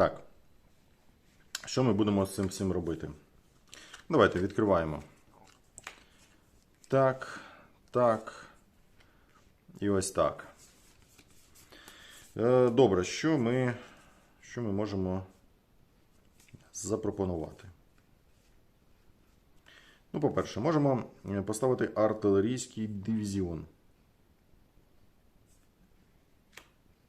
Так. Що ми будемо з цим всім робити? Давайте відкриваємо. Так, так. І ось так. Е, Добре, що ми, що ми можемо запропонувати? Ну, по-перше, можемо е, поставити артилерійський дивізіон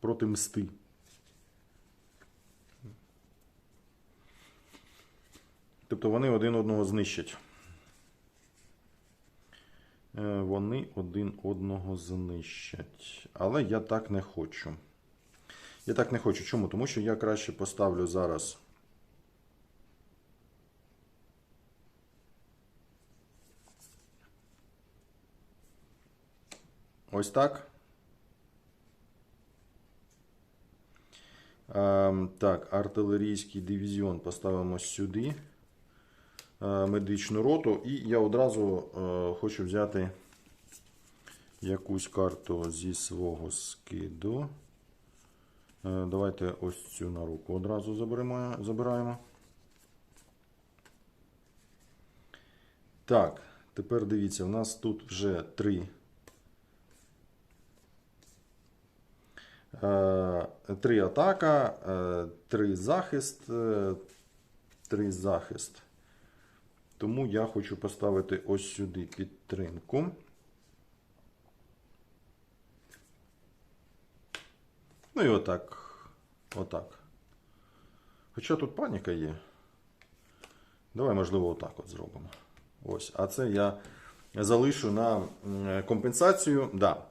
проти мсти. Тобто вони один одного знищать. Е, Вони один одного знищать. Але я так не хочу. Я так не хочу. Чому? Тому що я краще поставлю зараз. Ось так. Ем, Так, артилерійський дивізіон поставимо сюди. Е, Медичну роту. І я одразу е, хочу взяти якусь карту зі свого скиду. Е, Давайте ось цю на руку одразу забираємо. Так, тепер дивіться, у нас тут вже три. Три атака, три захист, три захист. Тому я хочу поставити ось сюди підтримку. Ну і отак. Отак. Хоча тут паніка є. Давай, можливо, отак от зробимо. Ось. А це я залишу на компенсацію. Да.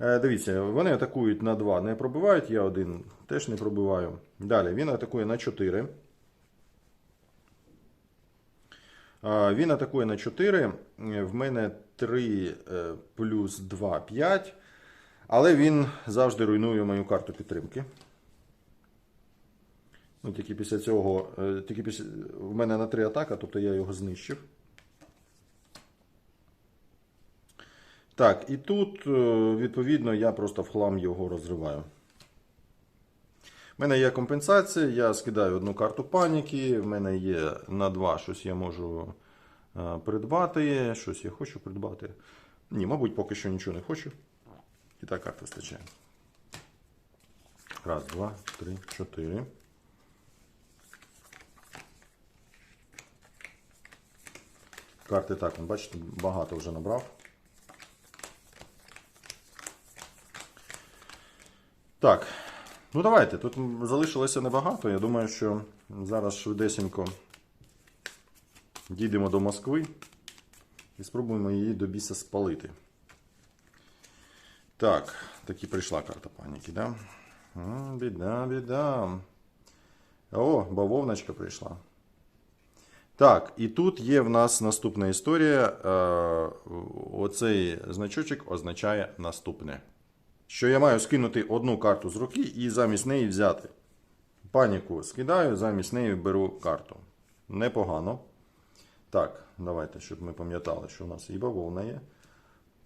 Е, Дивіться, вони атакують на 2, не пробивають. Я один теж не пробиваю. Далі він атакує на 4. А, Він атакує на 4. В мене 3 е, плюс 2 5. Але він завжди руйнує мою карту підтримки. Ну, тільки після цього. е, Тільки після... В мене на 3 атака, тобто я його знищив. Так, і тут, е, відповідно, я просто в хлам його розриваю. У мене є компенсація, я скидаю одну карту паніки, в мене є на 2 щось я можу е, придбати, щось я хочу придбати. Ні, мабуть, поки що нічого не хочу. І так карт вистачає. Раз, два, три, чотири. Карти так, ну, бачите, багато вже набрав. Так, ну давайте. Тут залишилося небагато. Я думаю, що зараз швидесенько дійдемо до Москви і спробуємо її до біса спалити. Так, таки прийшла карта паніки, да? М, Біда, біда. О, бавовночка прийшла. Так, і тут є в нас наступна історія. Е, Оцей значочок означає наступне. Що я маю скинути одну карту з руки і замість неї взяти. Паніку скидаю, замість неї беру карту. Непогано. Так, давайте, щоб ми пам'ятали, що у нас і бавовна є.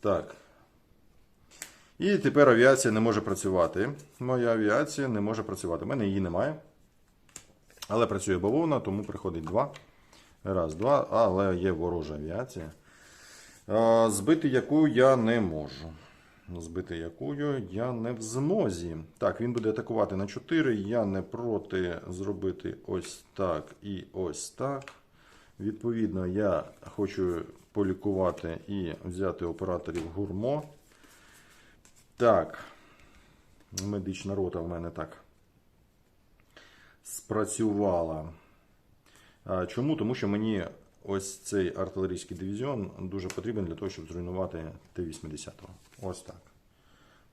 Так. І тепер авіація не може працювати. Моя авіація не може працювати. У мене її немає. Але працює бавовна, тому приходить два. Раз, два, але є ворожа авіація. Збити яку я не можу. Збити якою я не в змозі. Так, він буде атакувати на 4. Я не проти зробити ось так і ось так. Відповідно, я хочу полікувати і взяти операторів гурмо. Так, медична рота в мене так спрацювала. Чому? Тому що мені ось цей артилерійський дивізіон дуже потрібен для того, щоб зруйнувати Т-80. Ось так.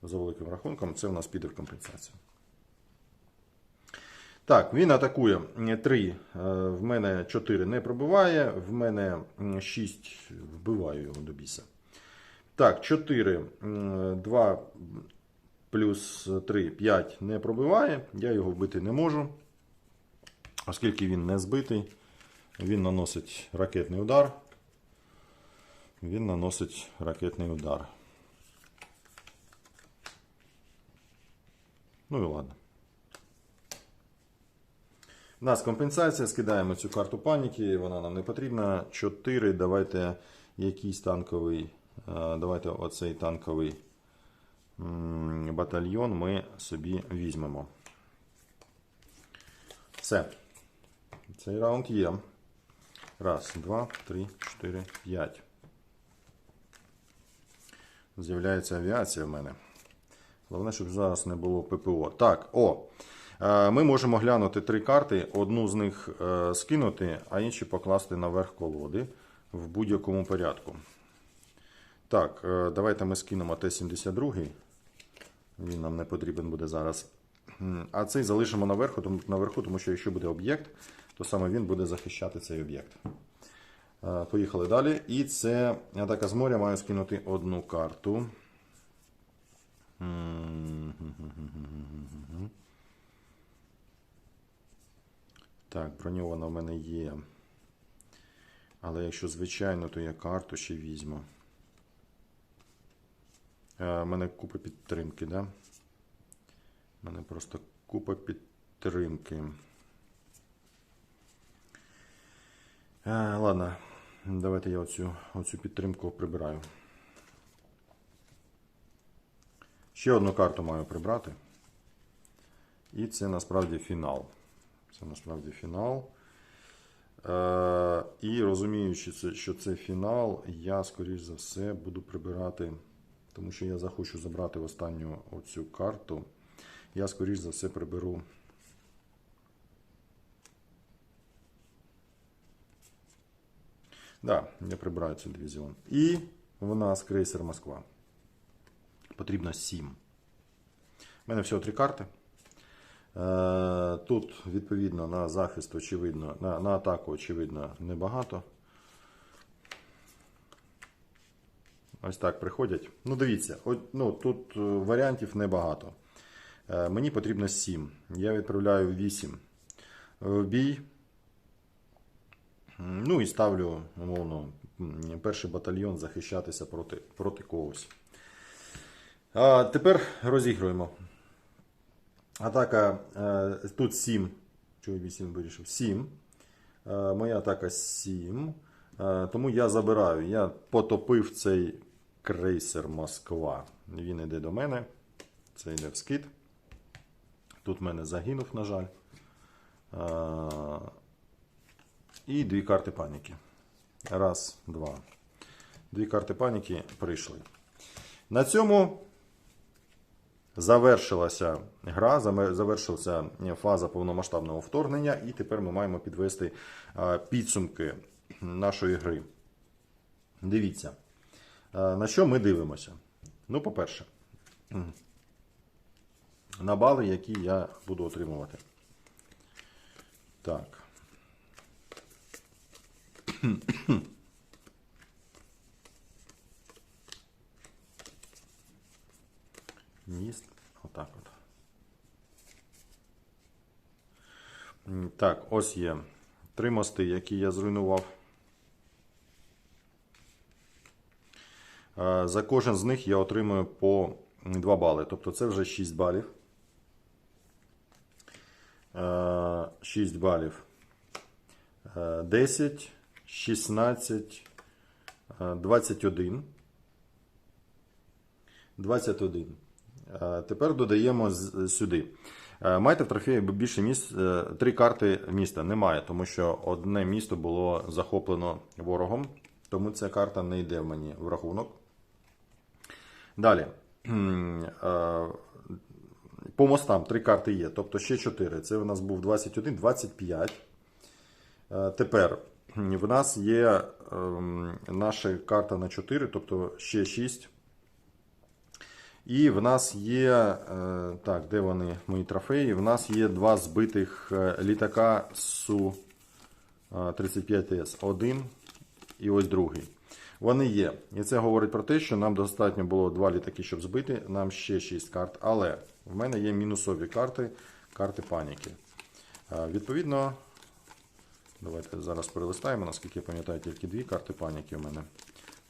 За великим рахунком, це у нас піде в компенсацію. Так, він атакує 3. В мене 4 не пробиває, в мене 6 вбиваю його до біса. Так, 4, 2 плюс 3, 5 не пробиває. Я його вбити не можу. Оскільки він не збитий, він наносить ракетний удар. Він наносить ракетний удар. Ну і ладно. У нас компенсація, скидаємо цю карту паніки, вона нам не потрібна. 4, давайте якийсь танковий. е, Давайте оцей танковий батальйон ми собі візьмемо. Все. Цей раунд є. Раз, два, три, чотири, п'ять. З'являється авіація в мене. Головне, щоб зараз не було ППО. Так, о. Е, Ми можемо глянути три карти, одну з них е, скинути, а інші покласти наверх колоди в будь-якому порядку. Так, е, давайте ми скинемо Т-72. Він нам не потрібен буде зараз. А цей залишимо наверху, тому, наверху, тому що якщо буде об'єкт, то саме він буде захищати цей об'єкт. Поїхали далі. І це атака з моря маю скинути одну карту. Так, броньована в мене є. Але якщо звичайно, то я карту ще візьму. Е, У мене купа підтримки, да? У мене просто купа підтримки. Е, ладно, давайте я оцю, оцю підтримку прибираю. Ще одну карту маю прибрати. І це насправді фінал. Це насправді фінал. Е, і розуміючи, що це фінал, я, скоріш за все, буду прибирати, тому що я захочу забрати останню оцю карту. Я, скоріш за все, приберу. Да, я прибираю цей дивізіон. І в нас крейсер Москва. Потрібно 7. У мене всього три карти. Е, Тут, відповідно, на захист, очевидно, на, на атаку, очевидно, небагато. Ось так приходять. Ну, дивіться, от, ну, тут е, варіантів небагато. Е, Мені потрібно 7. Я відправляю 8 в бій. Ну і ставлю, умовно, перший батальйон захищатися проти, проти когось. А тепер розігруємо. Атака е, тут 7. Чого 8 вирішив? 7. Е, моя атака 7. Е, тому я забираю. Я потопив цей крейсер Москва. Він йде до мене. Це йде в скид. Тут в мене загинув, на жаль. І дві карти паніки. Раз, два. Дві карти паніки прийшли. На цьому завершилася гра, завершилася фаза повномасштабного вторгнення, і тепер ми маємо підвести е, підсумки нашої гри. Дивіться, е, на що ми дивимося? Ну, по-перше, на бали, які я буду отримувати. Так. Міст. Отак от. Так, ось є три мости, які я зруйнував. Е, За кожен з них я отримую по 2 бали. Тобто це вже 6 балів. 6 балів. Е, 10, 16, е, 21. 21. Е, Тепер додаємо сюди. Е, Маєте в трофеї більше міст, е, три карти міста. Немає, тому що одне місто було захоплено ворогом, тому ця карта не йде в мені в рахунок. Далі. По мостам три карти є, тобто ще 4. Це у нас був 21, 25. Е, Тепер в нас є ем, наша карта на 4, тобто ще 6. І в нас є, е, так, де вони, мої трофеї? В нас є два збитих е, літака Су-35С. Один і ось другий. Вони є. І це говорить про те, що нам достатньо було два літаки, щоб збити. Нам ще 6 карт. Але в мене є мінусові карти, карти паніки. Е, Відповідно, давайте зараз перелистаємо, наскільки я пам'ятаю, тільки дві карти паніки у мене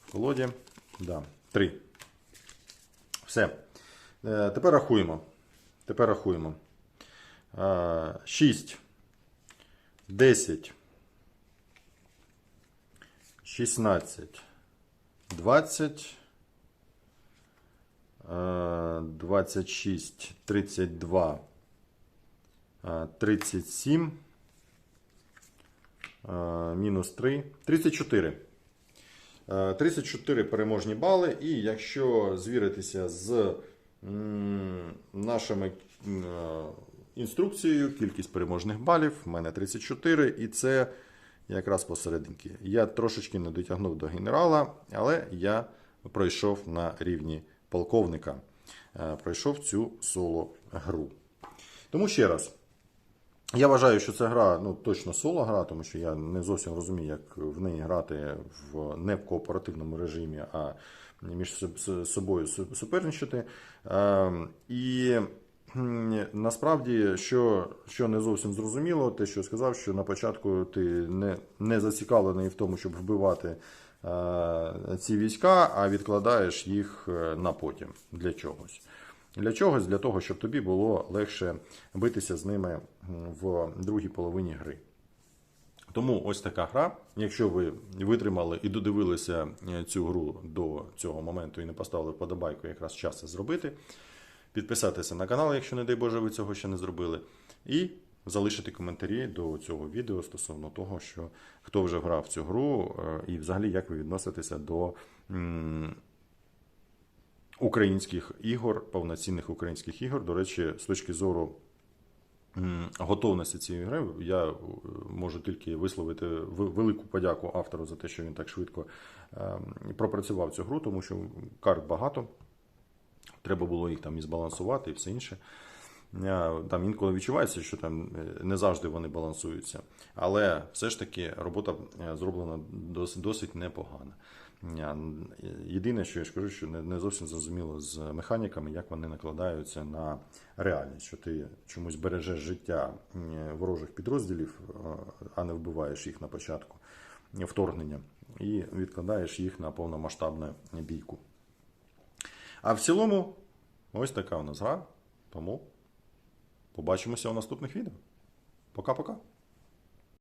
в колоді. Да, три. Все. Е, Тепер рахуємо. Тепер рахуємо. 6. 10, 16, 20, е, 26, 32, е, 37, е, мінус 3, 34. Е, 34 переможні бали, і якщо звіритися з нашими е, інструкцією, кількість переможних балів, в мене 34, і це якраз посерединки. Я трошечки не дотягнув до генерала, але я пройшов на рівні полковника. Е, Пройшов цю соло гру. Тому ще раз. Я вважаю, що ця гра ну, точно соло гра, тому що я не зовсім розумію, як в неї грати в, не в кооперативному режимі, а між собою су- суперничати. Е, і насправді, що, що не зовсім зрозуміло, те, що сказав, що на початку ти не, не зацікавлений в тому, щоб вбивати е, ці війська, а відкладаєш їх е, на потім для чогось. Для чогось? Для того, щоб тобі було легше битися з ними в другій половині гри. Тому ось така гра. Якщо ви витримали і додивилися е, цю гру до цього моменту і не поставили вподобайку, якраз час це зробити. Підписатися на канал, якщо, не дай Боже, ви цього ще не зробили. І залишити коментарі до цього відео стосовно того, що хто вже грав цю гру, е, і взагалі як ви відноситеся до українських ігор, повноцінних українських ігор. До речі, з точки зору готовності цієї гри, я е, можу тільки висловити велику подяку автору за те, що він так швидко е, пропрацював цю гру, тому що карт багато. Треба було їх там і збалансувати і все інше. Е, Там інколи відчувається, що там не завжди вони балансуються. Але все ж таки робота зроблена досить, досить непогано. Єдине, що я ж кажу, що не, зовсім зрозуміло з механіками, як вони накладаються на реальність, що ти чомусь бережеш життя ворожих підрозділів, е, а не вбиваєш їх на початку вторгнення, і відкладаєш їх на повномасштабну бійку. А в цілому, ось така у нас гра. Тому побачимося у наступних відео. Пока-пока.